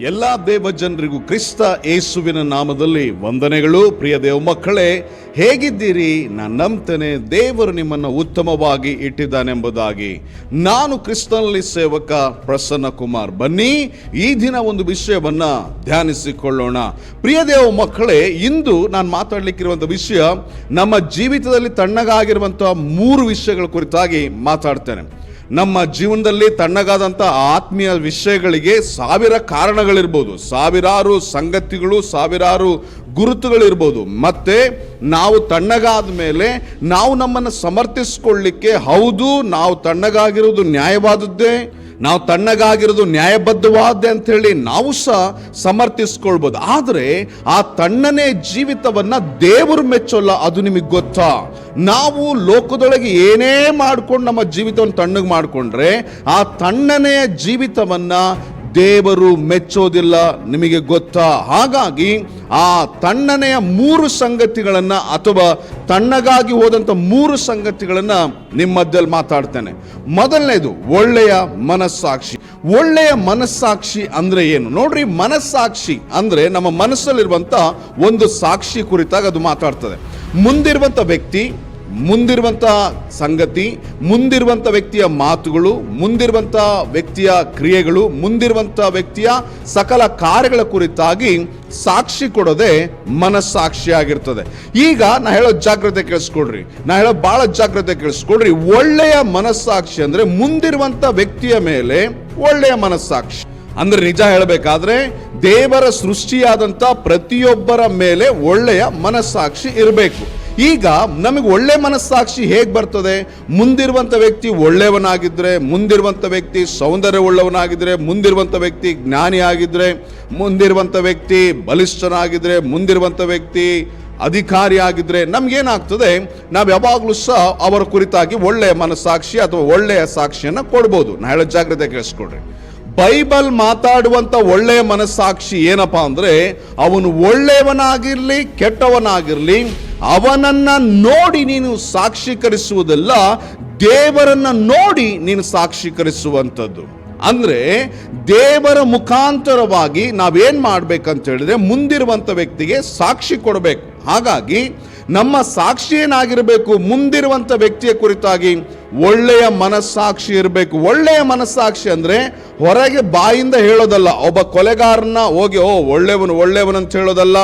ಎಲ್ಲ ದೇವ ಜನರಿಗೂ ಕ್ರಿಸ್ತ ಯೇಸುವಿನ ನಾಮದಲ್ಲಿ ವಂದನೆಗಳು. ಪ್ರಿಯ ದೇವ ಮಕ್ಕಳೇ, ಹೇಗಿದ್ದೀರಿ? ನಾನು ನಂಬ್ತೇನೆ, ದೇವರು ನಿಮ್ಮನ್ನು ಉತ್ತಮವಾಗಿ ಇಟ್ಟಿದ್ದಾನೆಂಬುದಾಗಿ. ನಾನು ಕ್ರಿಸ್ತನಲ್ಲಿ ಸೇವಕ ಪ್ರಸನ್ನ ಕುಮಾರ್. ಬನ್ನಿ, ಈ ದಿನ ಒಂದು ವಿಷಯವನ್ನು ಧ್ಯಾನಿಸಿಕೊಳ್ಳೋಣ. ಪ್ರಿಯ ದೇವ ಮಕ್ಕಳೇ, ಇಂದು ನಾನು ಮಾತಾಡಲಿಕ್ಕಿರುವಂಥ ವಿಷಯ ನಮ್ಮ ಜೀವಿತದಲ್ಲಿ ತಣ್ಣಗಾಗಿರುವಂಥ ಮೂರು ವಿಷಯಗಳ ಕುರಿತಾಗಿ ಮಾತಾಡ್ತೇನೆ. ನಮ್ಮ ಜೀವನದಲ್ಲಿ ತಣ್ಣಗಾದಂಥ ಆತ್ಮೀಯ ವಿಷಯಗಳಿಗೆ ಸಾವಿರ ಕಾರಣಗಳಿರ್ಬೋದು. ಸಾವಿರಾರು ಸಂಗತಿಗಳು, ಸಾವಿರಾರು ಗುರುತುಗಳಿರ್ಬೋದು. ಮತ್ತು ನಾವು ತಣ್ಣಗಾದ ಮೇಲೆ ನಾವು ನಮ್ಮನ್ನು ಸಮರ್ಥಿಸ್ಕೊಳ್ಳಿಕ್ಕೆ ಹೌದು, ನಾವು ತಣ್ಣಗಾಗಿರೋದು ನ್ಯಾಯವಾದದ್ದೇ. ನಾವು ತಣ್ಣಗಾಗಿರೋದು ನ್ಯಾಯಬದ್ಧವಾದ ಅಂತ ಹೇಳಿ ನಾವು ಸಹ ಸಮರ್ಥಿಸ್ಕೊಳ್ಬೋದು. ಆದರೆ ಆ ತಣ್ಣನೆ ಜೀವಿತವನ್ನು ದೇವರು ಮೆಚ್ಚೋಲ್ಲ, ಅದು ನಿಮಗೆ ಗೊತ್ತಾ? ನಾವು ಲೋಕದೊಳಗೆ ಏನೇ ಮಾಡ್ಕೊಂಡು ನಮ್ಮ ಜೀವಿತವನ್ನು ತಣ್ಣಗೆ ಮಾಡಿಕೊಂಡ್ರೆ ಆ ತಣ್ಣನೆಯ ಜೀವಿತವನ್ನ ದೇವರು ಮೆಚ್ಚೋದಿಲ್ಲ ನಿಮಗೆ ಗೊತ್ತಾ? ಹಾಗಾಗಿ ಆ ತಣ್ಣನೆಯ ಮೂರು ಸಂಗತಿಗಳನ್ನು ಅಥವಾ ತಣ್ಣಗಾಗಿ ಹೋದಂಥ ಮೂರು ಸಂಗತಿಗಳನ್ನು ನಿಮ್ಮ ಮಧ್ಯದಲ್ಲಿ ಮಾತಾಡ್ತೇನೆ. ಮೊದಲನೇದು, ಒಳ್ಳೆಯ ಮನಸ್ಸಾಕ್ಷಿ. ಒಳ್ಳೆಯ ಮನಸ್ಸಾಕ್ಷಿ ಅಂದರೆ ಏನು? ನೋಡ್ರಿ, ಮನಸ್ಸಾಕ್ಷಿ ಅಂದರೆ ನಮ್ಮ ಮನಸ್ಸಲ್ಲಿರುವಂಥ ಒಂದು ಸಾಕ್ಷಿ ಕುರಿತಾಗಿ ಅದು ಮಾತಾಡ್ತದೆ. ಮುಂದಿರುವಂಥ ವ್ಯಕ್ತಿ ಮುಂದಿರುವಂಥ ಸಂಗತಿ ಮುಂದಿರುವಂಥ ವ್ಯಕ್ತಿಯ ಮಾತುಗಳು ಮುಂದಿರುವಂಥ ವ್ಯಕ್ತಿಯ ಕ್ರಿಯೆಗಳು ಮುಂದಿರುವಂಥ ವ್ಯಕ್ತಿಯ ಸಕಲ ಕಾರ್ಯಗಳ ಕುರಿತಾಗಿ ಸಾಕ್ಷಿ ಕೊಡೋದೇ ಮನಸ್ಸಾಕ್ಷಿ ಆಗಿರ್ತದೆ ಈಗ ನಾ ಹೇಳೋ ಜಾಗ್ರತೆ ಕೇಳಿಸ್ಕೊಡ್ರಿ ನಾ ಹೇಳೋ ಭಾಳ ಜಾಗ್ರತೆ ಕೇಳಿಸ್ಕೊಡ್ರಿ ಒಳ್ಳೆಯ ಮನಸ್ಸಾಕ್ಷಿ ಅಂದರೆ ಮುಂದಿರುವಂಥ ವ್ಯಕ್ತಿಯ ಮೇಲೆ ಒಳ್ಳೆಯ ಮನಸ್ಸಾಕ್ಷಿ. ಅಂದರೆ ನಿಜ ಹೇಳಬೇಕಾದ್ರೆ ದೇವರ ಸೃಷ್ಟಿಯಾದಂಥ ಪ್ರತಿಯೊಬ್ಬರ ಮೇಲೆ ಒಳ್ಳೆಯ ಮನಸ್ಸಾಕ್ಷಿ ಇರಬೇಕು. ಈಗ ನಮಗೆ ಒಳ್ಳೆ ಮನಸ್ಸಾಕ್ಷಿ ಹೇಗೆ ಬರ್ತದೆ? ಮುಂದಿರುವಂಥ ವ್ಯಕ್ತಿ ಒಳ್ಳೆಯವನಾಗಿದ್ದರೆ ಮುಂದಿರುವಂಥ ವ್ಯಕ್ತಿ ಸೌಂದರ್ಯವುಳ್ಳವನಾಗಿದ್ದರೆ ಮುಂದಿರುವಂಥ ವ್ಯಕ್ತಿ ಜ್ಞಾನಿ ಆಗಿದ್ದರೆ ಮುಂದಿರುವಂಥ ವ್ಯಕ್ತಿ ಬಲಿಷ್ಠನಾಗಿದ್ದರೆ ಮುಂದಿರುವಂಥ ವ್ಯಕ್ತಿ ಅಧಿಕಾರಿ ಆಗಿದ್ದರೆ ನಮಗೇನಾಗ್ತದೆ? ನಾವು ಯಾವಾಗಲೂ ಸಹ ಅವರ ಕುರಿತಾಗಿ ಒಳ್ಳೆಯ ಮನಸ್ಸಾಕ್ಷಿ ಅಥವಾ ಒಳ್ಳೆಯ ಸಾಕ್ಷಿಯನ್ನು ಕೊಡ್ಬೋದು. ನಾ ಹೇಳೋ ಜಾಗ್ರತೆ ಕೇಳಿಸ್ಕೊಡ್ರಿ ಬೈಬಲ್ ಮಾತಾಡುವಂಥ ಒಳ್ಳೆಯ ಮನಸ್ಸಾಕ್ಷಿ ಏನಪ್ಪಾ ಅಂದರೆ ಅವನು ಒಳ್ಳೆಯವನಾಗಿರಲಿ, ಕೆಟ್ಟವನಾಗಿರಲಿ, ಅವನನ್ನು ನೋಡಿ ನೀನು ಸಾಕ್ಷೀಕರಿಸುವುದಲ್ಲ, ದೇವರನ್ನು ನೋಡಿ ನೀನು ಸಾಕ್ಷೀಕರಿಸುವಂಥದ್ದು. ಅಂದರೆ ದೇವರ ಮುಖಾಂತರವಾಗಿ ನಾವೇನು ಮಾಡಬೇಕಂತ ಹೇಳಿದ್ರೆ ಮುಂದಿರುವಂಥ ವ್ಯಕ್ತಿಗೆ ಸಾಕ್ಷಿ ಕೊಡಬೇಕು. ಹಾಗಾಗಿ ನಮ್ಮ ಸಾಕ್ಷಿ ಏನಾಗಿರಬೇಕು ಮುಂದಿರುವಂಥ ವ್ಯಕ್ತಿಯ ಕುರಿತಾಗಿ ಒಳ್ಳೆಯ ಮನಸ್ಸಾಕ್ಷಿ ಇರಬೇಕು. ಒಳ್ಳೆಯ ಮನಸ್ಸಾಕ್ಷಿ ಅಂದರೆ ಹೊರಗೆ ಬಾಯಿಂದ ಹೇಳೋದಲ್ಲ. ಒಬ್ಬ ಕೊಲೆಗಾರನ ಹೋಗಿ, ಓ, ಒಳ್ಳೆಯವನು ಒಳ್ಳೆಯವನು ಅಂತ ಹೇಳೋದಲ್ಲ.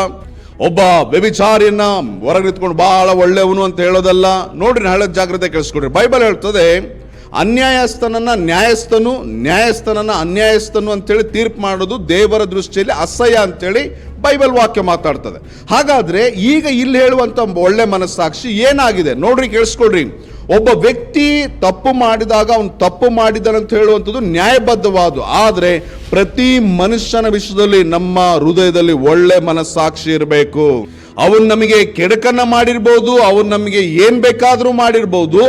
ಒಬ್ಬ ವ್ಯಭಿಚಾರಿಯನ್ನ ಹೊರಗೆ ನಿಂತ್ಕೊಂಡು ಬಹಳ ಒಳ್ಳೆಯವನು ಅಂತ ಹೇಳೋದಲ್ಲ. ನೋಡ್ರಿ ಹೇಳೋದ್ ಜಾಗ್ರತೆ ಕೇಳಿಸ್ಕೊಡ್ರಿ. ಬೈಬಲ್ ಹೇಳ್ತದೆ, ಅನ್ಯಾಯಸ್ಥನನ್ನ ನ್ಯಾಯಸ್ಥನು, ನ್ಯಾಯಸ್ಥನನ್ನ ಅನ್ಯಾಯಸ್ಥನು ಅಂತೇಳಿ ತೀರ್ಪು ಮಾಡೋದು ದೇವರ ದೃಷ್ಟಿಯಲ್ಲಿ ಅಸಹ್ಯ ಅಂತೇಳಿ ಬೈಬಲ್ ವಾಕ್ಯ ಮಾತಾಡ್ತದೆ. ಹಾಗಾದ್ರೆ ಈಗ ಇಲ್ಲಿ ಹೇಳುವಂತ ಒಳ್ಳೆ ಮನಸ್ಸಾಕ್ಷಿ ಏನಾಗಿದೆ? ನೋಡ್ರಿ ಕೇಳಿಸ್ಕೊಡ್ರಿ ಒಬ್ಬ ವ್ಯಕ್ತಿ ತಪ್ಪು ಮಾಡಿದಾಗ ಅವನು ತಪ್ಪು ಮಾಡಿದನಂತ ಹೇಳುವಂಥದ್ದು ನ್ಯಾಯಬದ್ಧವಾದು. ಆದರೆ ಪ್ರತಿ ಮನುಷ್ಯನ ವಿಷಯದಲ್ಲಿ ನಮ್ಮ ಹೃದಯದಲ್ಲಿ ಒಳ್ಳೆ ಮನಸ್ಸಾಕ್ಷಿ ಇರಬೇಕು. ಅವನು ನಮಗೆ ಕೆಡಕನ್ನ ಮಾಡಿರ್ಬೋದು, ಅವನು ನಮಗೆ ಏನ್ ಬೇಕಾದರೂ ಮಾಡಿರ್ಬೋದು,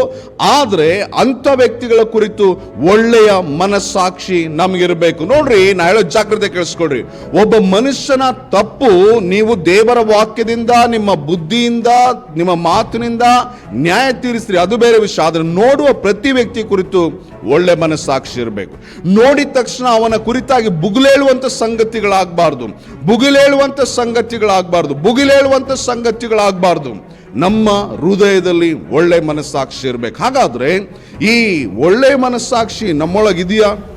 ಆದರೆ ಅಂಥ ವ್ಯಕ್ತಿಗಳ ಕುರಿತು ಒಳ್ಳೆಯ ಮನಸ್ಸಾಕ್ಷಿ ನಮಗಿರಬೇಕು. ನೋಡ್ರಿ, ನಾ ಹೇಳೋ ಜಾಗ್ರತೆ ಕೇಳಿಸ್ಕೊಡ್ರಿ ಒಬ್ಬ ಮನುಷ್ಯನ ತಪ್ಪು ನೀವು ದೇವರ ವಾಕ್ಯದಿಂದ, ನಿಮ್ಮ ಬುದ್ಧಿಯಿಂದ, ನಿಮ್ಮ ಮಾತಿನಿಂದ ನ್ಯಾಯ ತೀರಿಸ್ರಿ. ಅದು ಬೇರೆ ವಿಷಯ. ಆದ್ರೆ ನೋಡುವ ಪ್ರತಿ ವ್ಯಕ್ತಿ ಕುರಿತು ಒಳ್ಳೆ ಮನಸ್ಸಾಕ್ಷಿ ಇರಬೇಕು. ನೋಡಿದ ತಕ್ಷಣ ಅವನ ಕುರಿತಾಗಿ ಬುಗುಲೇಳುವಂಥ ಸಂಗತಿಗಳಾಗಬಾರ್ದು. ಬುಗಿಲೇಳುವಂಥ ಸಂಗತಿಗಳಾಗಬಾರ್ದು. ಬುಗಿಲೇಳುವಂಥ ಸಂಗತಿಗಳಾಗಬಾರ್ದು. ನಮ್ಮ ಹೃದಯದಲ್ಲಿ ಒಳ್ಳೆ ಮನಸ್ಸಾಕ್ಷಿ ಇರಬೇಕು. ಹಾಗಾದರೆ ಈ ಒಳ್ಳೆ ಮನಸ್ಸಾಕ್ಷಿ ನಮ್ಮೊಳಗಿದೆಯಾ?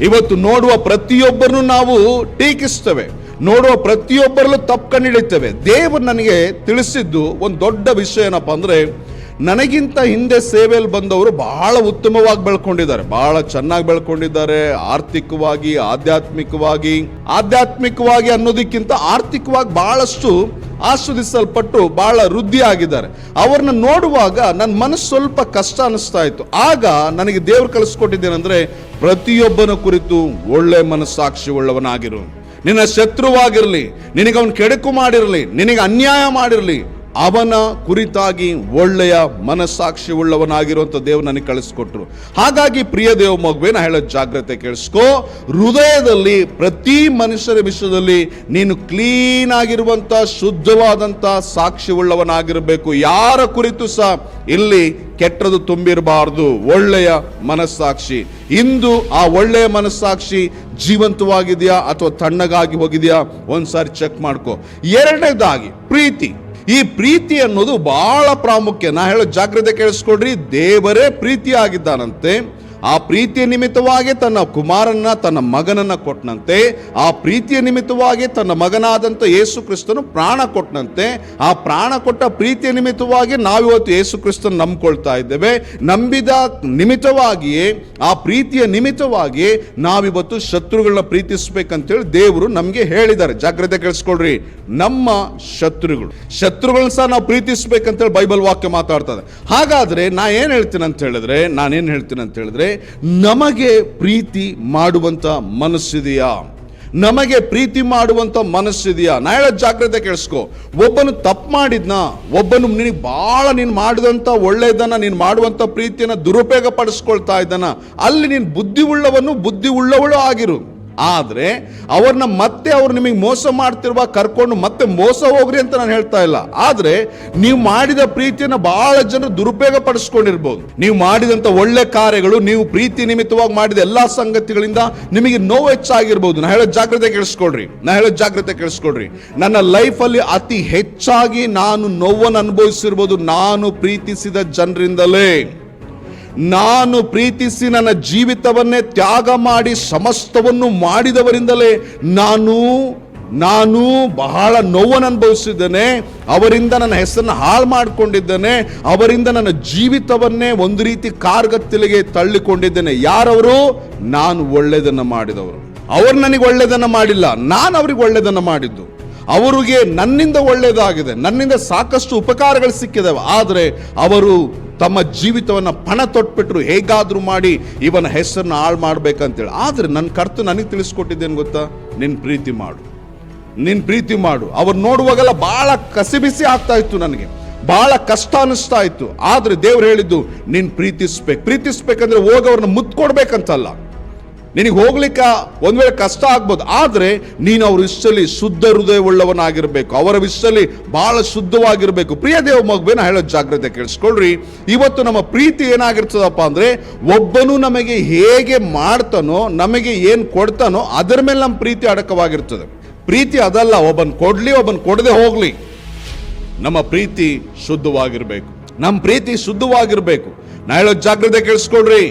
ಇವತ್ತು ನೋಡುವ ಪ್ರತಿಯೊಬ್ಬರನ್ನು ನಾವು ಟೀಕಿಸ್ತೇವೆ. ನೋಡುವ ಪ್ರತಿಯೊಬ್ಬರಲ್ಲೂ ತಪ್ಪು ಕಂಡಿಡಿತೇವೆ ದೇವರು ನನಗೆ ತಿಳಿಸಿದ್ದು ಒಂದು ದೊಡ್ಡ ವಿಷಯ ಏನಪ್ಪ ಅಂದ್ರೆ ನನಗಿಂತ ಹಿಂದೆ ಸೇವೆಯಲ್ಲಿ ಬಂದವರು ಬಹಳ ಉತ್ತಮವಾಗಿ ಬೆಳ್ಕೊಂಡಿದ್ದಾರೆ. ಬಹಳ ಚೆನ್ನಾಗಿ ಬೆಳ್ಕೊಂಡಿದ್ದಾರೆ. ಆರ್ಥಿಕವಾಗಿ, ಆಧ್ಯಾತ್ಮಿಕವಾಗಿ. ಆಧ್ಯಾತ್ಮಿಕವಾಗಿ ಅನ್ನೋದಕ್ಕಿಂತ ಆರ್ಥಿಕವಾಗಿ ಬಹಳಷ್ಟು ಆಸ್ವಾದಿಸಲ್ಪಟ್ಟು ಬಹಳ ವೃದ್ಧಿ ಆಗಿದ್ದಾರೆ ಅವ್ರನ್ನ ನೋಡುವಾಗ ನನ್ನ ಮನಸ್ಸು ಸ್ವಲ್ಪ ಕಷ್ಟ ಅನಿಸ್ತಾ ಇತ್ತು. ಆಗ ನನಗೆ ದೇವ್ರು ಕಲಿಸ್ಕೊಟ್ಟಿದ್ದೇನೆಂದ್ರೆ ಪ್ರತಿಯೊಬ್ಬನ ಕುರಿತು ಒಳ್ಳೆ ಮನಸ್ಸಾಕ್ಷಿ ಉಳ್ಳವನಾಗಿರು ನಿನ್ನ ಶತ್ರುವಾಗಿರಲಿ ನಿನಗೆ ಅವನು ಕೆಡಕು ಮಾಡಿರಲಿ, ನಿನಗೆ ಅನ್ಯಾಯ ಮಾಡಿರಲಿ ಅವನ ಕುರಿತಾಗಿ ಒಳ್ಳೆಯ ಮನಸ್ಸಾಕ್ಷಿ ಉಳ್ಳವನಾಗಿರುವಂಥ ದೇವರು ನನಗೆ ಕಳಿಸ್ಕೊಟ್ರು. ಹಾಗಾಗಿ ಪ್ರಿಯ ದೇವ ಮಗುವೇನ ಹೇಳೋ ಜಾಗ್ರತೆ ಕೇಳಿಸ್ಕೋ. ಹೃದಯದಲ್ಲಿ, ಪ್ರತಿ ಮನುಷ್ಯರ ವಿಷಯದಲ್ಲಿ ನೀನು ಕ್ಲೀನ್ ಆಗಿರುವಂಥ, ಶುದ್ಧವಾದಂಥ ಸಾಕ್ಷಿ ಉಳ್ಳವನಾಗಿರಬೇಕು ಯಾರ ಕುರಿತು ಸಹ ಇಲ್ಲಿ ಕೆಟ್ಟದು ತುಂಬಿರಬಾರದು. ಒಳ್ಳೆಯ ಮನಸ್ಸಾಕ್ಷಿ. ಇಂದು ಆ ಒಳ್ಳೆಯ ಮನಸ್ಸಾಕ್ಷಿ ಜೀವಂತವಾಗಿದೆಯಾ ಅಥವಾ ತಣ್ಣಗಾಗಿ ಹೋಗಿದೆಯಾ? ಒಂದ್ಸಾರಿ ಚೆಕ್ ಮಾಡ್ಕೋ. ಎರಡನೇದಾಗಿ, ಪ್ರೀತಿ. ಈ ಪ್ರೀತಿ ಅನ್ನೋದು ಬಹಳ ಪ್ರಾಮುಖ್ಯ. ನಾ ಹೇಳೋ ಜಾಗ್ರತೆ ಕೇಳಿಸ್ಕೊಡ್ರಿ ದೇವರೇ ಪ್ರೀತಿ ಆಗಿದ್ದಾನಂತೆ ಆ ಪ್ರೀತಿಯ ನಿಮಿತ್ತವಾಗಿ ತನ್ನ ಕುಮಾರನ್ನ ತನ್ನ ಮಗನನ್ನ ಕೊಟ್ಟನಂತೆ ಆ ಪ್ರೀತಿಯ ನಿಮಿತ್ತವಾಗಿ ತನ್ನ ಮಗನಾದಂಥ ಯೇಸು ಕ್ರಿಸ್ತನು ಪ್ರಾಣ ಕೊಟ್ಟನಂತೆ ಆ ಪ್ರಾಣ ಕೊಟ್ಟ ಪ್ರೀತಿಯ ನಿಮಿತ್ತವಾಗಿ ನಾವಿವತ್ತು ಯೇಸು ಕ್ರಿಸ್ತನ್ ನಂಬ್ಕೊಳ್ತಾ ಇದ್ದೇವೆ. ನಂಬಿದ ನಿಮಿತ್ತವಾಗಿಯೇ, ಆ ಪ್ರೀತಿಯ ನಿಮಿತ್ತವಾಗಿ ನಾವಿವತ್ತು ಶತ್ರುಗಳನ್ನ ಪ್ರೀತಿಸಬೇಕಂತೇಳಿ ದೇವರು ನಮಗೆ ಹೇಳಿದ್ದಾರೆ. ಜಾಗ್ರತೆ ಕೇಳಿಸ್ಕೊಳ್ರಿ. ನಮ್ಮ ಶತ್ರುಗಳು. ಶತ್ರುಗಳನ್ನ ಸಹ ನಾವು ಪ್ರೀತಿಸ್ಬೇಕಂತೇಳಿ ಬೈಬಲ್ ವಾಕ್ಯ ಮಾತಾಡ್ತದೆ ಹಾಗಾದ್ರೆ ನಾ ಏನು ಹೇಳ್ತೀನಿ ಅಂತ ಹೇಳಿದ್ರೆ, ನಾನೇನ್ ಹೇಳ್ತೀನಿ ಅಂತ ಹೇಳಿದ್ರೆ ನಮಗೆ ಪ್ರೀತಿ ಮಾಡುವಂತ ಮನಸ್ಸಿದೆಯಾ? ನಮಗೆ ಪ್ರೀತಿ ಮಾಡುವಂಥ ಮನಸ್ಸಿದೆಯಾ? ನಾ ಹೇಳೋ ಜಾಗ್ರತೆ ಕೇಳಿಸ್ಕೊ. ಒಬ್ಬನು ತಪ್ಪು ಮಾಡಿದ್ನ, ಒಬ್ಬನು ನಿನಗೆ ಭಾಳ ನೀನು ಮಾಡಿದಂಥ ಒಳ್ಳೆಯದನ್ನು ನೀನು ಮಾಡುವಂಥ ಪ್ರೀತಿಯನ್ನು ದುರುಪಯೋಗ ಪಡಿಸ್ಕೊಳ್ತಾ ಇದ್ದಾನ. ಅಲ್ಲಿ ನೀನು ಬುದ್ಧಿ ಉಳ್ಳವನು ಬುದ್ಧಿ ಉಳ್ಳವಳು ಆಗಿರು. ಆದ್ರೆ ಅವ್ರನ್ನ ಮತ್ತೆ ಅವ್ರು ನಿಮಗೆ ಮೋಸ ಮಾಡ್ತಿರುವ ಕರ್ಕೊಂಡು ಮತ್ತೆ ಮೋಸ ಹೋಗ್ರಿ ಅಂತ ನಾನು ಹೇಳ್ತಾ ಇಲ್ಲ. ಆದರೆ ನೀವು ಮಾಡಿದ ಪ್ರೀತಿಯನ್ನು ಬಹಳ ಜನರು ದುರುಪಯೋಗ ಪಡಿಸ್ಕೊಂಡಿರ್ಬೋದು. ನೀವು ಮಾಡಿದಂಥ ಒಳ್ಳೆ ಕಾರ್ಯಗಳು, ನೀವು ಪ್ರೀತಿ ನಿಮಿತ್ತವಾಗಿ ಮಾಡಿದ ಎಲ್ಲ ಸಂಗತಿಗಳಿಂದ ನಿಮಗೆ ನೋವು ಹೆಚ್ಚಾಗಿರ್ಬೋದು. ನಾ ಹೇಳೋ ಜಾಗ್ರತೆ ಕೇಳಿಸ್ಕೊಡ್ರಿ ನಾ ಹೇಳೋ ಜಾಗ್ರತೆ ಕೇಳಿಸ್ಕೊಡ್ರಿ ನನ್ನ ಲೈಫಲ್ಲಿ ಅತಿ ಹೆಚ್ಚಾಗಿ ನಾನು ನೋವನ್ನು ಅನುಭವಿಸಿರ್ಬೋದು. ನಾನು ಪ್ರೀತಿಸಿದ ಜನರಿಂದಲೇ. ನಾನು ಪ್ರೀತಿಸಿ ನನ್ನ ಜೀವಿತವನ್ನೇ ತ್ಯಾಗ ಮಾಡಿ ಸಮಸ್ತವನ್ನು ಮಾಡಿದವರಿಂದಲೇ ನಾನು ನಾನು ಬಹಳ ನೋವನ್ನು ಅನುಭವಿಸಿದ್ದೇನೆ ಅವರಿಂದ ನನ್ನ ಹೆಸರನ್ನು ಹಾಳು ಮಾಡಿಕೊಂಡಿದ್ದೇನೆ. ಅವರಿಂದ ನನ್ನ ಜೀವಿತವನ್ನೇ ಒಂದು ರೀತಿ ಕಾರ್ಗತ್ತಲಿಗೆ ತಳ್ಳಿಕೊಂಡಿದ್ದೇನೆ. ಯಾರವರು? ನಾನು ಒಳ್ಳೆಯದನ್ನು ಮಾಡಿದವರು. ಅವರು ನನಗೆ ಒಳ್ಳೆಯದನ್ನು ಮಾಡಿಲ್ಲ. ನಾನು ಅವ್ರಿಗೆ ಒಳ್ಳೆಯದನ್ನು ಮಾಡಿದ್ದು. ಅವರಿಗೆ ನನ್ನಿಂದ ಒಳ್ಳೆಯದಾಗಿದೆ. ನನ್ನಿಂದ ಸಾಕಷ್ಟು ಉಪಕಾರಗಳು ಸಿಕ್ಕಿದವೆ. ಆದರೆ ಅವರು ತಮ್ಮ ಜೀವಿತವನ್ನು ಪಣ ತೊಟ್ಬಿಟ್ರು, ಹೇಗಾದರೂ ಮಾಡಿ ಇವನ ಹೆಸರನ್ನ ಹಾಳು ಮಾಡ್ಬೇಕಂತೇಳಿ. ಆದ್ರೆ ನನ್ನ ಕರ್ತು ನನಗೆ ತಿಳಿಸ್ಕೊಟ್ಟಿದ್ದೇನು ಗೊತ್ತಾ? ನಿನ್ ಪ್ರೀತಿ ಮಾಡು. ನಿನ್ ಪ್ರೀತಿ ಮಾಡು. ಅವ್ರು ನೋಡುವಾಗೆಲ್ಲ ಬಹಳ ಕಸಿಬಿಸಿ ಆಗ್ತಾ ಇತ್ತು ನನಗೆ. ಬಹಳ ಕಷ್ಟ ಅನಿಸ್ತಾ ಇತ್ತು. ಆದ್ರೆ ದೇವ್ರು ಹೇಳಿದ್ದು, ನೀನು ಪ್ರೀತಿಸ್ಬೇಕು. ಪ್ರೀತಿಸ್ಬೇಕಂದ್ರೆ ಹೋಗಿ ಅವ್ರನ್ನ ಮುತ್ಕೊಡ್ಬೇಕಂತಲ್ಲ. ನಿನಗೆ ಹೋಗ್ಲಿಕ್ಕೆ ಒಂದು ವೇಳೆ ಕಷ್ಟ ಆಗ್ಬೋದು, ಆದರೆ ನೀನು ಅವ್ರ ಇಷ್ಟಲ್ಲಿ ಶುದ್ಧ ಹೃದಯವುಳ್ಳವನಾಗಿರಬೇಕು. ಅವರ ವಿಷಯದಲ್ಲಿ ಬಹಳ ಶುದ್ಧವಾಗಿರಬೇಕು. ಪ್ರಿಯ ದೇವ ಮಗುವೇನ ಹೇಳೋ ಜಾಗ್ರತೆ ಕೇಳಿಸ್ಕೊಳ್ರಿ. ಇವತ್ತು ನಮ್ಮ ಪ್ರೀತಿ ಏನಾಗಿರ್ತದಪ್ಪ ಅಂದರೆ, ಒಬ್ಬನು ನಮಗೆ ಹೇಗೆ ಮಾಡ್ತಾನೋ, ನಮಗೆ ಏನು ಕೊಡ್ತಾನೋ, ಅದರ ಮೇಲೆ ನಮ್ಮ ಪ್ರೀತಿ ಅಡಕವಾಗಿರ್ತದೆ. ಪ್ರೀತಿ ಅದಲ್ಲ, ಒಬ್ಬನ್ ಕೊಡ್ಲಿ, ಒಬ್ಬನ್ ಕೊಡದೆ ಹೋಗಲಿ. ನಮ್ಮ ಪ್ರೀತಿ ಶುದ್ಧವಾಗಿರ್ಬೇಕು. ನಮ್ಮ ಪ್ರೀತಿ ಶುದ್ಧವಾಗಿರಬೇಕು. ನಾ ಹೇಳೋ ಜಾಗ್ರತೆ ಕೇಳಿಸ್ಕೊಳ್ರಿ.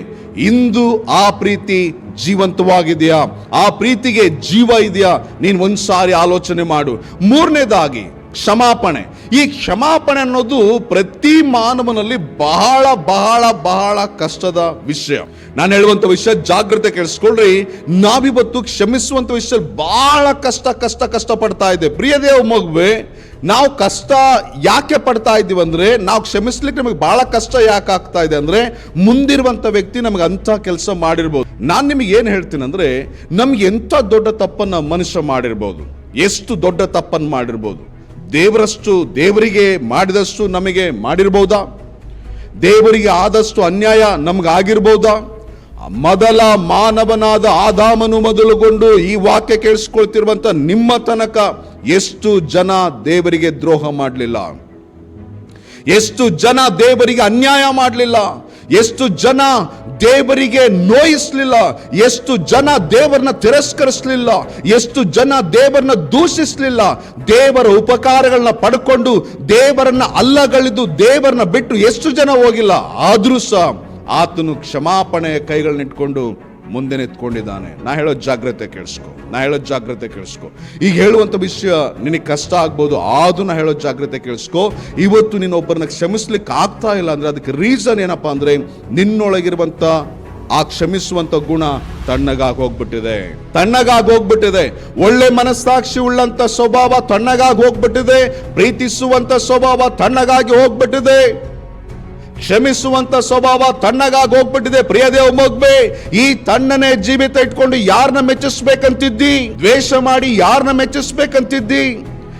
ಇಂದು ಆ ಪ್ರೀತಿ ಜೀವಂತವಾಗಿದೆಯಾ? ಆ ಪ್ರೀತಿಗೆ ಜೀವ ಇದೆಯಾ? ನೀನ್ ಒಂದ್ಸಾರಿ ಆಲೋಚನೆ ಮಾಡು. ಮೂರನೇದಾಗಿ ಕ್ಷಮಾಪಣೆ. ಈ ಕ್ಷಮಾಪಣೆ ಅನ್ನೋದು ಪ್ರತಿ ಮಾನವನಲ್ಲಿ ಬಹಳ ಬಹಳ ಬಹಳ ಕಷ್ಟದ ವಿಷಯ. ನಾನು ಹೇಳುವಂಥ ವಿಷಯ ಜಾಗ್ರತೆ ಕೇಳಿಸ್ಕೊಳ್ರಿ. ನಾವಿವತ್ತು ಕ್ಷಮಿಸುವಂಥ ವಿಷಯ ಬಹಳ ಕಷ್ಟ ಕಷ್ಟ ಕಷ್ಟ ಪಡ್ತಾ ಇದೆ. ಪ್ರಿಯದೇವ ಮಗುವೆ, ನಾವು ಕಷ್ಟ ಯಾಕೆ ಪಡ್ತಾ ಇದ್ದೀವಿ ಅಂದರೆ, ನಾವು ಕ್ಷಮಿಸ್ಲಿಕ್ಕೆ ನಮಗೆ ಬಹಳ ಕಷ್ಟ ಯಾಕೆ ಆಗ್ತಾ ಇದೆ ಅಂದ್ರೆ ಮುಂದಿರುವಂಥ ವ್ಯಕ್ತಿ ನಮಗೆ ಅಂಥ ಕೆಲಸ ಮಾಡಿರ್ಬೋದು. ನಾನು ನಿಮಗೆ ಏನು ಹೇಳ್ತೀನಿ ಅಂದರೆ, ನಮ್ಗೆ ಎಂಥ ದೊಡ್ಡ ತಪ್ಪನ್ನು ಮನುಷ್ಯ ಮಾಡಿರ್ಬೋದು. ಎಷ್ಟು ದೊಡ್ಡ ತಪ್ಪನ್ನು ಮಾಡಿರ್ಬೋದು. ದೇವರಷ್ಟು ದೇವರಿಗೆ ಮಾಡಿದಷ್ಟು ನಮಗೆ ಮಾಡಿರ್ಬೋದಾ? ದೇವರಿಗೆ ಆದಷ್ಟು ಅನ್ಯಾಯ ನಮಗಾಗಿರ್ಬೋದಾ ಮೊದಲ ಮಾನವನಾದ ಆದಾಮನು ಮೊದಲುಗೊಂಡು ಈ ವಾಕ್ಯ ಕೇಳಿಸ್ಕೊಳ್ತಿರುವಂಥ ನಿಮ್ಮ ತನಕ ಎಷ್ಟು ಜನ ದೇವರಿಗೆ ದ್ರೋಹ ಮಾಡಲಿಲ್ಲ? ಎಷ್ಟು ಜನ ದೇವರಿಗೆ ಅನ್ಯಾಯ ಮಾಡಲಿಲ್ಲ? ಎಷ್ಟು ಜನ ದೇವರಿಗೆ ನೋಯಿಸ್ಲಿಲ್ಲ, ಎಷ್ಟು ಜನ ದೇವರನ್ನ ತಿರಸ್ಕರಿಸಲಿಲ್ಲ, ಎಷ್ಟು ಜನ ದೇವರನ್ನ ದೂಷಿಸಲಿಲ್ಲ, ದೇವರ ಉಪಕಾರಗಳನ್ನ ಪಡ್ಕೊಂಡು ದೇವರನ್ನ ಅಲ್ಲಗಳಿದು ದೇವರನ್ನ ಬಿಟ್ಟು ಎಷ್ಟು ಜನ ಹೋಗಿಲ್ಲ. ಆದ್ರೂ ಸಹ ಆತನು ಕ್ಷಮಾಪಣೆಯ ಕೈಗಳನ್ನಿಟ್ಕೊಂಡು ಮುಂದೆ ನಿಂತ್ಕೊಂಡಿದ್ದಾನೆ ನಾ ಹೇಳೋ ಜಾಗ್ರತೆ ಕೇಳಿಸ್ಕೊ. ನಾ ಹೇಳೋ ಜಾಗ್ರತೆ ಕೇಳಿಸ್ಕೊ. ಈಗ ಹೇಳುವಂಥ ವಿಷಯ ನಿನಗೆ ಕಷ್ಟ ಆಗ್ಬೋದು, ಆದ್ರೂ ನಾ ಹೇಳೋ ಜಾಗ್ರತೆ ಕೇಳಿಸ್ಕೊ. ಇವತ್ತು ನೀನು ಒಬ್ಬರನ್ನ ಕ್ಷಮಿಸ್ಲಿಕ್ಕೆ ಆಗ್ತಾ ಇಲ್ಲ ಅಂದರೆ ಅದಕ್ಕೆ ರೀಸನ್ ಏನಪ್ಪ ಅಂದರೆ ನಿನ್ನೊಳಗಿರುವಂಥ, ಆ ಕ್ಷಮಿಸುವಂಥ ಗುಣ ತಣ್ಣಗಾಗಿ ಹೋಗ್ಬಿಟ್ಟಿದೆ. ತಣ್ಣಗಾಗಿ ಹೋಗ್ಬಿಟ್ಟಿದೆ. ಒಳ್ಳೆ ಮನಸ್ಸಾಕ್ಷಿ ಉಳ್ಳಂತ ಸ್ವಭಾವ ತಣ್ಣಗಾಗಿ ಹೋಗ್ಬಿಟ್ಟಿದೆ. ಪ್ರೀತಿಸುವಂತ ಸ್ವಭಾವ ತಣ್ಣಗಾಗಿ ಹೋಗ್ಬಿಟ್ಟಿದೆ. ಕ್ಷಮಿಸುವಂತ ಸ್ವಭಾವ ತಣ್ಣಗಾಗಿ ಹೋಗ್ಬಿಟ್ಟಿದೆ. ಪ್ರಿಯ ದೇವ ಮಗ್ಬೆ ಈ ತಣ್ಣನೆ ಜೀವಿತ ಇಟ್ಕೊಂಡು ಯಾರನ್ನ ಮೆಚ್ಚಿಸ್ಬೇಕಂತಿದ್ದಿ? ದ್ವೇಷ ಮಾಡಿ ಯಾರನ್ನ ಮೆಚ್ಚಿಸ್ಬೇಕಂತಿದ್ದಿ?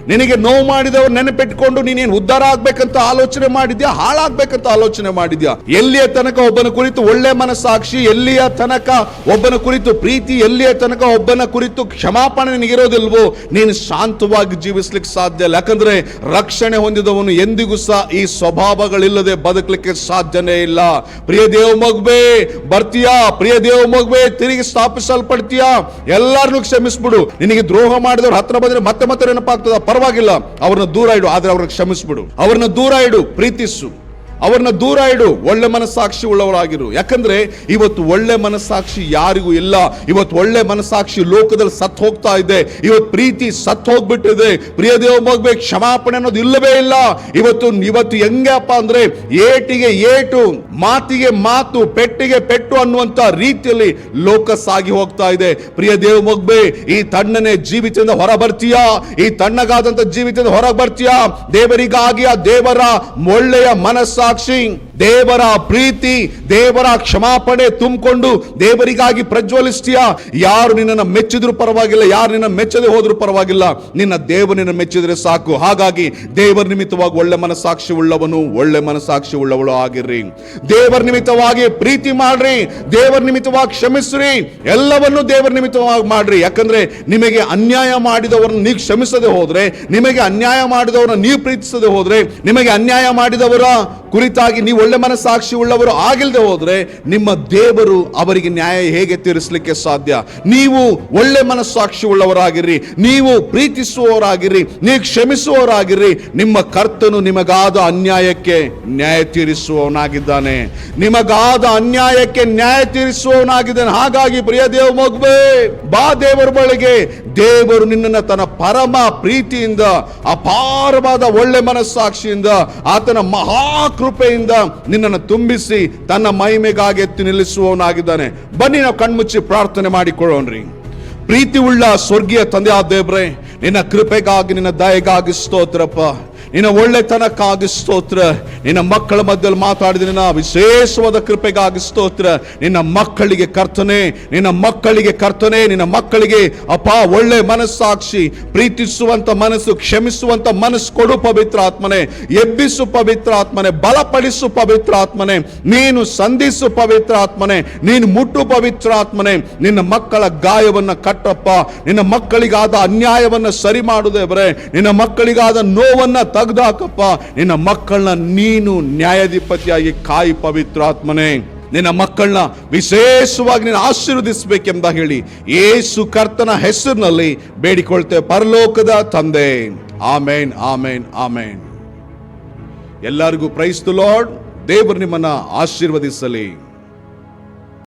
ನಿನಗೆ ನೋವು ಮಾಡಿದವರು ನೆನಪಿಟ್ಕೊಂಡು ನೀನೇನು ಉದ್ಧಾರ ಆಗ್ಬೇಕಂತ ಆಲೋಚನೆ ಮಾಡಿದ್ಯಾ? ಹಾಳಾಗ್ಬೇಕಂತ ಆಲೋಚನೆ ಮಾಡಿದ್ಯಾ? ಎಲ್ಲಿಯ ತನಕ ಒಬ್ಬನ ಕುರಿತು ಒಳ್ಳೆ ಮನಸ್ಸಾಕ್ಷಿ, ಎಲ್ಲಿಯ ತನಕ ಒಬ್ಬನ ಕುರಿತು ಪ್ರೀತಿ, ಎಲ್ಲಿಯ ತನಕ ಒಬ್ಬನ ಕುರಿತು ಕ್ಷಮಾಪಣೆ ನಿನಗಿರೋದಿಲ್ವೋ ನೀನು ಶಾಂತವಾಗಿ ಜೀವಿಸ್ಲಿಕ್ಕೆ ಸಾಧ್ಯ ಇಲ್ಲ. ಯಾಕಂದ್ರೆ ರಕ್ಷಣೆ ಹೊಂದಿದವನು ಎಂದಿಗೂ ಸಹ ಈ ಸ್ವಭಾವಗಳಿಲ್ಲದೆ ಬದುಕಲಿಕ್ಕೆ ಸಾಧ್ಯನೇ ಇಲ್ಲ. ಪ್ರಿಯ ದೇವ ಮಗುವೆ, ಬರ್ತೀಯಾ? ಪ್ರಿಯ ದೇವ ಮಗುವೆ, ತಿರುಗಿ ಸ್ಥಾಪಿಸಲ್ಪಡ್ತೀಯಾ? ಎಲ್ಲರನ್ನೂ ಕ್ಷಮಿಸ್ಬಿಡು. ನಿನಗೆ ದ್ರೋಹ ಮಾಡಿದವ್ರು ಹತ್ರ ಬಂದ್ರೆ ಮತ್ತೆ ಮತ್ತೆ ನೆನಪಾಗ್ತದ? ಪರವಾಗಿಲ್ಲ. ಅವ್ರನ್ನ ದೂರ ಇಡು ಆದ್ರೆ ಅವ್ರನ್ನ ಕ್ಷಮಿಸ್ಬಿಡು. ಅವ್ರನ್ನ ದೂರ ಇಡು ಪ್ರೀತಿಸು. ಅವ್ರನ್ನ ದೂರ ಇಡು, ಒಳ್ಳೆ ಮನಸ್ಸಾಕ್ಷಿ ಉಳ್ಳವರಾಗಿರು. ಯಾಕಂದ್ರೆ ಇವತ್ತು ಒಳ್ಳೆ ಮನಸ್ಸಾಕ್ಷಿ ಯಾರಿಗೂ ಇಲ್ಲ. ಇವತ್ತು ಒಳ್ಳೆ ಮನಸ್ಸಾಕ್ಷಿ ಲೋಕದಲ್ಲಿ ಸತ್ ಹೋಗ್ತಾ ಇದೆ. ಇವತ್ತು ಪ್ರೀತಿ ಸತ್ ಹೋಗ್ಬಿಟ್ಟಿದೆ. ಪ್ರಿಯ ದೇವ್ ಮಗ್ಬೇಕು ಕ್ಷಮಾಪಣೆ ಅನ್ನೋದು ಇಲ್ಲವೇ ಇಲ್ಲ. ಇವತ್ತು ಇವತ್ತು ಹೆಂಗಪ್ಪ ಅಂದ್ರೆ ಏಟಿಗೆ ಏಟು, ಮಾತಿಗೆ ಮಾತು, ಪೆಟ್ಟಿಗೆ ಪೆಟ್ಟು ಅನ್ನುವಂತ ರೀತಿಯಲ್ಲಿ ಲೋಕ ಸಾಗಿ ಹೋಗ್ತಾ ಇದೆ. ಪ್ರಿಯ ದೇವ ಮಗ್ಬೆ ಈ ತಣ್ಣನೆ ಜೀವಿತದಿಂದ ಹೊರ ಬರ್ತೀಯಾ ಈ ತಣ್ಣಗಾದಂತ ಜೀವಿತದಿಂದ ಹೊರಗೆ ಬರ್ತೀಯಾ? ದೇವರಿಗಾಗಿ ಆ ದೇವರ ಒಳ್ಳೆಯ ಮನಸ್ಸಾಕ್ಷಿ ದೇವರ ಪ್ರೀತಿ, ದೇವರ ಕ್ಷಮಾಪಣೆ ತುಂಬಿಕೊಂಡು ದೇವರಿಗಾಗಿ ಪ್ರಜ್ವಲಿಸ್ತೀಯ. ಯಾರು ನಿನ್ನನ್ನು ಮೆಚ್ಚಿದ್ರೂ ಪರವಾಗಿಲ್ಲ, ಯಾರು ನಿನ್ನ ಮೆಚ್ಚದೆ ಹೋದ್ರು ಪರವಾಗಿಲ್ಲ. ನಿನ್ನ ದೇವರನ್ನ ಮೆಚ್ಚಿದ್ರೆ ಸಾಕು. ಹಾಗಾಗಿ ದೇವರ ನಿಮಿತ್ತವಾಗಿ ಒಳ್ಳೆ ಮನಸ್ಸಾಕ್ಷಿ ಉಳ್ಳವನು, ಒಳ್ಳೆ ಮನಸ್ಸಾಕ್ಷಿ ಉಳ್ಳವಳು ಆಗಿರ್ರಿ. ದೇವರ ನಿಮಿತ್ತವಾಗಿ ಪ್ರೀತಿ ಮಾಡ್ರಿ, ದೇವರ ನಿಮಿತ್ತವಾಗಿ ಕ್ಷಮಿಸ್ರಿ. ಎಲ್ಲವನ್ನು ದೇವರ ನಿಮಿತ್ತವಾಗಿ ಮಾಡ್ರಿ. ಯಾಕಂದ್ರೆ ನಿಮಗೆ ಅನ್ಯಾಯ ಮಾಡಿದವರನ್ನು ನೀವು ಕ್ಷಮಿಸದೆ ಹೋದ್ರೆ, ನಿಮಗೆ ಅನ್ಯಾಯ ಮಾಡಿದವರನ್ನ ನೀವು ಪ್ರೀತಿಸದೆ ಹೋದ್ರೆ, ನಿಮಗೆ ಅನ್ಯಾಯ ಮಾಡಿದವರ ಕುರಿತಾಗಿ ನೀವು ಒಳ್ಳೆ ಮನಸ್ಸಾಕ್ಷಿ ಉಳ್ಳವರು ಆಗಿಲ್ಲದೆ ಹೋದ್ರೆ ನಿಮ್ಮ ದೇವರು ಅವರಿಗೆ ನ್ಯಾಯ ಹೇಗೆ ತೀರಿಸಲಿಕ್ಕೆ ಸಾಧ್ಯ? ನೀವು ಒಳ್ಳೆ ಮನಸ್ಸಾಕ್ಷಿ ಉಳ್ಳವರಾಗಿರ್ರಿ ನೀವು ಪ್ರೀತಿಸುವವರಾಗಿರ್ರಿ ನೀವು ಕ್ಷಮಿಸುವವರಾಗಿರ್ರಿ ನಿಮ್ಮ ಕರ್ತನು ನಿಮಗಾದ ಅನ್ಯಾಯಕ್ಕೆ ನ್ಯಾಯ ತೀರಿಸುವವನಾಗಿದ್ದಾನೆ. ನಿಮಗಾದ ಅನ್ಯಾಯಕ್ಕೆ ನ್ಯಾಯ ತೀರಿಸುವವನಾಗಿದ್ದಾನೆ. ಹಾಗಾಗಿ ಪ್ರಿಯ ದೇವ ಮಗುವೆ, ಬಾ ದೇವರ ಬಳಿಗೆ. ದೇವರು ನಿನ್ನನ್ನು ತನ್ನ ಪರಮ ಪ್ರೀತಿಯಿಂದ, ಅಪಾರವಾದ ಒಳ್ಳೆ ಮನಸ್ಸಾಕ್ಷಿಯಿಂದ, ಆತನ ಮಹಾಕೃಪೆಯಿಂದ ನಿನ್ನನ್ನು ತುಂಬಿಸಿ ತನ್ನ ಮಹಿಮೆಗಾಗಿ ಎತ್ತಿ ನಿಲ್ಲಿಸುವವನಾಗಿದ್ದಾನೆ. ಬನ್ನಿ ನಾವು ಕಣ್ಮುಚ್ಚಿ ಪ್ರಾರ್ಥನೆ ಮಾಡಿಕೊಳ್ಳೋಣ್ರಿ. ಪ್ರೀತಿ ಉಳ್ಳ ಸ್ವರ್ಗೀಯ ತಂದೆ ದೇವ್ರೆ, ನಿನ್ನ ಕೃಪೆಗಾಗಿ, ನಿನ್ನ ದಯೆಗಾಗಿ ಸ್ತೋತ್ರಪ್ಪ. ನಿನ್ನ ಒಳ್ಳೆತನಕ್ಕಾಗಿ ಸ್ತೋತ್ರ, ನಿನ್ನ ಮಕ್ಕಳ ಮಧ್ಯದಲ್ಲಿ ಮಾತಾಡಿದ ನಿನ್ನ ವಿಶೇಷವಾದ ಕೃಪೆಗಾಗಿ ಸ್ತೋತ್ರ. ನಿನ್ನ ಮಕ್ಕಳಿಗೆ ಕರ್ತನೆ, ನಿನ್ನ ಮಕ್ಕಳಿಗೆ ಕರ್ತನೆ, ನಿನ್ನ ಮಕ್ಕಳಿಗೆ ಅಪ್ಪ, ಒಳ್ಳೆ ಮನಸ್ಸಾಕ್ಷಿ, ಪ್ರೀತಿಸುವಂತ ಮನಸ್ಸು, ಕ್ಷಮಿಸುವಂತ ಮನಸ್ಸು ಕೊಡು ಪವಿತ್ರ ಆತ್ಮನೆ. ಎಬ್ಬಿಸು ಪವಿತ್ರ ಆತ್ಮನೆ, ಬಲಪಡಿಸು ಪವಿತ್ರ ಆತ್ಮನೆ. ನೀನು ಸಂಧಿಸು ಪವಿತ್ರ ಆತ್ಮನೆ, ನೀನು ಮುಟ್ಟು ಪವಿತ್ರ ಆತ್ಮನೆ. ನಿನ್ನ ಮಕ್ಕಳ ಗಾಯವನ್ನ ಕಟ್ಟಪ್ಪ, ನಿನ್ನ ಮಕ್ಕಳಿಗಾದ ಅನ್ಯಾಯವನ್ನ ಸರಿ ಮಾಡುದೇವ್ರೆ ನಿನ್ನ ಮಕ್ಕಳಿಗಾದ ನೋವನ್ನ ತೆಗೆದಾಕಪ್ಪ ನಿನ್ನ ಮಕ್ಕಳನ್ನ ನೀನು ನ್ಯಾಯಾಧಿಪತಿಯಾಗಿ ಕಾಯಿ ಪವಿತ್ರಾತ್ಮನೇ ನಿನ್ನ ಮಕ್ಕಳನ್ನ ವಿಶೇಷವಾಗಿ ನೀನು ಆಶೀರ್ವದಿಸಬೇಕೆಂಬ ಹೇಳಿ ಏಸು ಕರ್ತನ ಹೆಸರಿನಲ್ಲಿ ಬೇಡಿಕೊಳ್ತೆ ಪರಲೋಕದ ತಂದೆ. ಆಮೇನ್ ಆಮೇನ್ ಆಮೇನ್. ಎಲ್ಲರಿಗೂ ಪ್ರೈಸ್ತು ಲಾರ್ಡ್, ದೇವರು ನಿಮ್ಮನ್ನ ಆಶೀರ್ವದಿಸಲಿ.